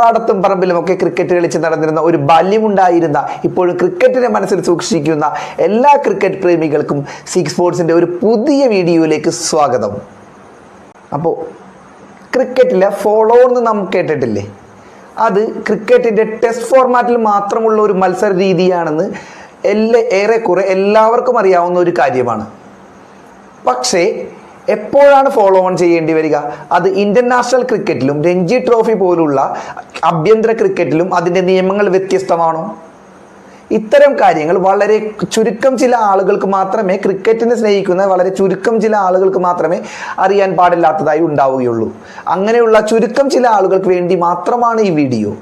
പാടത്തും പറമ്പിലും ഒക്കെ ക്രിക്കറ്റ് കളിച്ച് നടന്നിരുന്ന ഒരു ബാല്യമുണ്ടായിരുന്ന ഇപ്പോഴും ക്രിക്കറ്റിനെ മനസ്സിൽ സൂക്ഷിക്കുന്ന എല്ലാ ക്രിക്കറ്റ് പ്രേമികൾക്കും സിക്സ് സ്പോർട്സിന്റെ ഒരു പുതിയ വീഡിയോയിലേക്ക് സ്വാഗതം. അപ്പോൾ ക്രിക്കറ്റിലെ ഫോളോ എന്ന് നാം കേട്ടിട്ടില്ലേ? അത് ക്രിക്കറ്റിന്റെ ടെസ്റ്റ് ഫോർമാറ്റിൽ മാത്രമുള്ള ഒരു മത്സര രീതിയാണെന്ന് എല്ലാ ഏറെക്കുറെ എല്ലാവർക്കും അറിയാവുന്ന ഒരു കാര്യമാണ്. പക്ഷേ എപ്പോഴാണ് ഫോളോ ഓൺ ചെയ്യേണ്ടി വരിക? അത് ഇന്റർനാഷണൽ ക്രിക്കറ്റിലും രഞ്ജി ട്രോഫി പോലുള്ള ആഭ്യന്തര ക്രിക്കറ്റിലും അതിന്റെ നിയമങ്ങൾ വ്യത്യസ്തമാണോ? ഇത്തരം കാര്യങ്ങൾ വളരെ ചുരുക്കം ചില ആളുകൾക്ക് മാത്രമേ ക്രിക്കറ്റിനെ സ്നേഹിക്കുന്ന വളരെ ചുരുക്കം ചില ആളുകൾക്ക് മാത്രമേ അറിയാൻ പാടില്ലാത്തതായി ഉണ്ടാവുകയുള്ളൂ. അങ്ങനെയുള്ള ചുരുക്കം ചില ആളുകൾക്ക് വേണ്ടി മാത്രമാണ് ഈ വീഡിയോ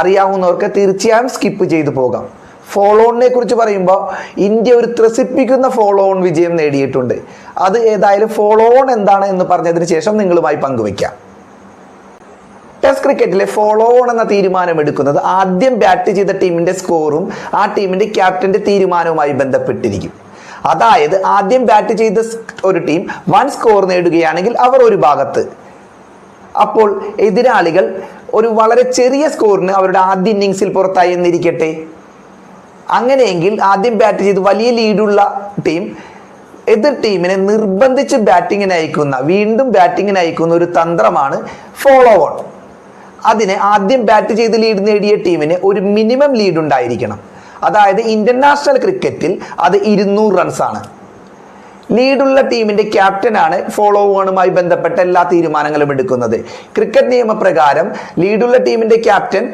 അറിയാവുന്നവർക്ക് തീർച്ചയായും സ്കിപ്പ് ചെയ്തു പോകാം. ഫോളോ ഓണിനെ കുറിച്ച് പറയുമ്പോൾ ഇന്ത്യ ഒരു ത്രസിപ്പിക്കുന്ന ഫോളോ ഓൺ വിജയം നേടിയിട്ടുണ്ട്. അത് ഏതായാലും ഫോളോ ഓൺ എന്താണ് എന്ന് പറഞ്ഞതിന് ശേഷം നിങ്ങളുമായി പങ്കുവയ്ക്കാം. ടെസ്റ്റ് ക്രിക്കറ്റിലെ ഫോളോ ഓൺ എന്ന തീരുമാനം എടുക്കുന്നത് ആദ്യം ബാറ്റ് ചെയ്ത ടീമിന്റെ സ്കോറും ആ ടീമിന്റെ ക്യാപ്റ്റന്റെ തീരുമാനവുമായി ബന്ധപ്പെട്ടിരിക്കും. അതായത് ആദ്യം ബാറ്റ് ചെയ്ത ഒരു ടീം വൺ സ്കോർ നേടുകയാണെങ്കിൽ അവർ ഒരു ഭാഗത്ത്. അപ്പോൾ എതിരാളികൾ ഒരു വളരെ ചെറിയ സ്കോറിന് അവരുടെ ആദ്യ ഇന്നിങ്സിൽ പുറത്തായി എന്നിരിക്കട്ടെ? അങ്ങനെയെങ്കിൽ ആദ്യം ബാറ്റ് ചെയ്ത് വലിയ ലീഡുള്ള ടീം എതിർ ടീമിനെ നിർബന്ധിച്ച് ബാറ്റിങ്ങിന് അയക്കുന്ന വീണ്ടും ബാറ്റിങ്ങിന് അയക്കുന്ന ഒരു തന്ത്രമാണ് ഫോളോ ഓൺ അതിനെ ആദ്യം ബാറ്റ് ചെയ്ത് ലീഡ് നേടിയ ടീമിന് ഒരു മിനിമം ലീഡ് ഉണ്ടായിരിക്കണം. അതായത് ഇന്റർനാഷണൽ ക്രിക്കറ്റിൽ അത് ഇരുന്നൂറ് റൺസാണ് ലീഡുള്ള ടീമിന്റെ ക്യാപ്റ്റനാണ് ഫോളോ ഓണുമായി ബന്ധപ്പെട്ട എല്ലാ തീരുമാനങ്ങളും എടുക്കുന്നത്. ക്രിക്കറ്റ് നിയമപ്രകാരം ലീഡുള്ള ടീമിന്റെ ക്യാപ്റ്റൻ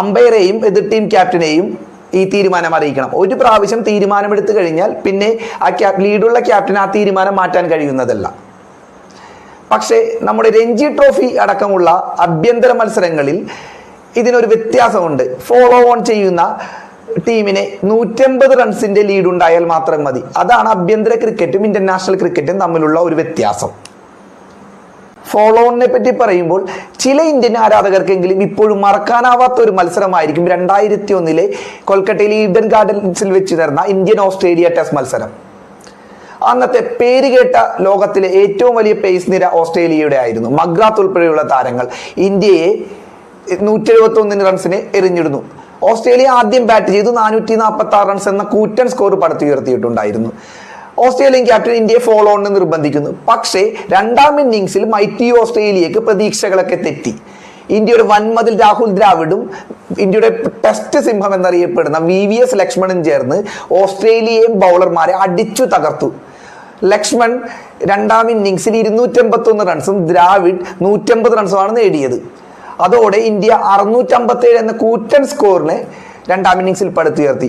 അമ്പയറേയും എതിർ ടീം ക്യാപ്റ്റനെയും ഈ തീരുമാനം അറിയിക്കണം. ഒരു പ്രാവശ്യം തീരുമാനമെടുത്തു കഴിഞ്ഞാൽ പിന്നെ ആ ക്യാ ലീഡുള്ള ക്യാപ്റ്റൻ ആ തീരുമാനം മാറ്റാൻ കഴിയുന്നതല്ല. പക്ഷേ നമ്മുടെ രഞ്ജി ട്രോഫി അടക്കമുള്ള ആഭ്യന്തര മത്സരങ്ങളിൽ ഇതിനൊരു വ്യത്യാസമുണ്ട്. ഫോളോ ഓൺ ചെയ്യുന്ന ടീമിനെ നൂറ്റമ്പത് റൺസിന്റെ ലീഡ് ഉണ്ടായാൽ മാത്രം മതി. അതാണ് ആഭ്യന്തര ക്രിക്കറ്റും ഇന്റർനാഷണൽ ക്രിക്കറ്റും തമ്മിലുള്ള ഒരു വ്യത്യാസം. ഫോളോ ഓണിനെ പറ്റി പറയുമ്പോൾ ചില ഇന്ത്യൻ ആരാധകർക്കെങ്കിലും ഇപ്പോഴും മറക്കാനാവാത്ത ഒരു മത്സരമായിരിക്കും രണ്ടായിരത്തി ഒന്നിലെ കൊൽക്കത്തയിലെ ഈഡൻ ഗാർഡൻസിൽ വെച്ച് നടന്ന ഇന്ത്യൻ ഓസ്ട്രേലിയ ടെസ്റ്റ് മത്സരം. അന്നത്തെ പേരുകേട്ട ലോകത്തിലെ ഏറ്റവും വലിയ പേസ് നിര ഓസ്ട്രേലിയയുടെ ആയിരുന്നു. മഗ്രാത്ത് ഉൾപ്പെടെയുള്ള താരങ്ങൾ ഇന്ത്യയെ നൂറ്റി എഴുപത്തി ഒന്നിന് റൺസിന് എറിഞ്ഞിടുന്നു. ഓസ്ട്രേലിയ ആദ്യം ബാറ്റ് ചെയ്തു നാനൂറ്റി നാൽപ്പത്തി ആറ് റൺസ് എന്ന കൂറ്റൻ സ്കോർ പടുത്തുയർത്തിയിട്ടുണ്ടായിരുന്നു. ഓസ്ട്രേലിയൻ ക്യാപ്റ്റൻ ഇന്ത്യയെ ഫോളോ ഓണിന് നിർബന്ധിക്കുന്നു. പക്ഷേ രണ്ടാം ഇന്നിങ്സിൽ മൈറ്റി ഓസ്ട്രേലിയക്ക് പ്രതീക്ഷകളൊക്കെ തെറ്റി. ഇന്ത്യയുടെ വൻമതിൽ രാഹുൽ ദ്രാവിഡും ഇന്ത്യയുടെ ടെസ്റ്റ് സിംഹം എന്നറിയപ്പെടുന്ന വി വി എസ് ലക്ഷ്മണും ചേർന്ന് ഓസ്ട്രേലിയയും ബൗളർമാരെ അടിച്ചു തകർത്തു. ലക്ഷ്മൺ രണ്ടാം ഇന്നിങ്സിൽ ഇരുന്നൂറ്റമ്പത്തി ഒന്ന് റൺസും ദ്രാവിഡ് നൂറ്റമ്പത് റൺസുമാണ് നേടിയത്. അതോടെ ഇന്ത്യ അറുന്നൂറ്റമ്പത്തേഴ് എന്ന കൂറ്റൻ സ്കോറിനെ രണ്ടാം ഇന്നിങ്സിൽ പടുത്തുയർത്തി.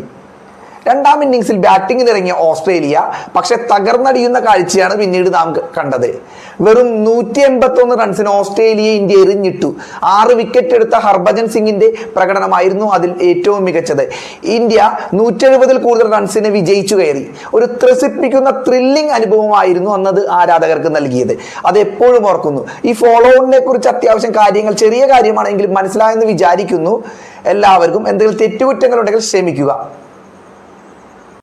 രണ്ടാം ഇന്നിങ്സിൽ ബാറ്റിംഗിന് ഇറങ്ങിയ ഓസ്ട്രേലിയ പക്ഷെ തകർന്നടിയുന്ന കാഴ്ചയാണ് പിന്നീട് നാം കണ്ടത്. വെറും നൂറ്റി എൺപത്തി ഒന്ന് റൺസിന് ഓസ്ട്രേലിയ ഇന്ത്യ എറിഞ്ഞിട്ടു. ആറ് വിക്കറ്റ് എടുത്ത ഹർഭജൻ സിംഗിന്റെ പ്രകടനമായിരുന്നു അതിൽ ഏറ്റവും മികച്ചത്. ഇന്ത്യ നൂറ്റി എഴുപതിൽ കൂടുതൽ റൺസിന് വിജയിച്ചു കയറി. ഒരു ത്രസിപ്പിക്കുന്ന ത്രില്ലിംഗ് അനുഭവമായിരുന്നു അന്നത് ആരാധകർക്ക് നൽകിയത്. അത് എപ്പോഴും ഓർക്കുന്നു. ഈ ഫോളോ ഓണിനെ കുറിച്ച് അത്യാവശ്യം കാര്യങ്ങൾ ചെറിയ കാര്യമാണെങ്കിലും മനസ്സിലായെന്ന് വിചാരിക്കുന്നു. എല്ലാവർക്കും എന്തെങ്കിലും തെറ്റുകുറ്റങ്ങൾ ഉണ്ടെങ്കിൽ ക്ഷമിക്കുക.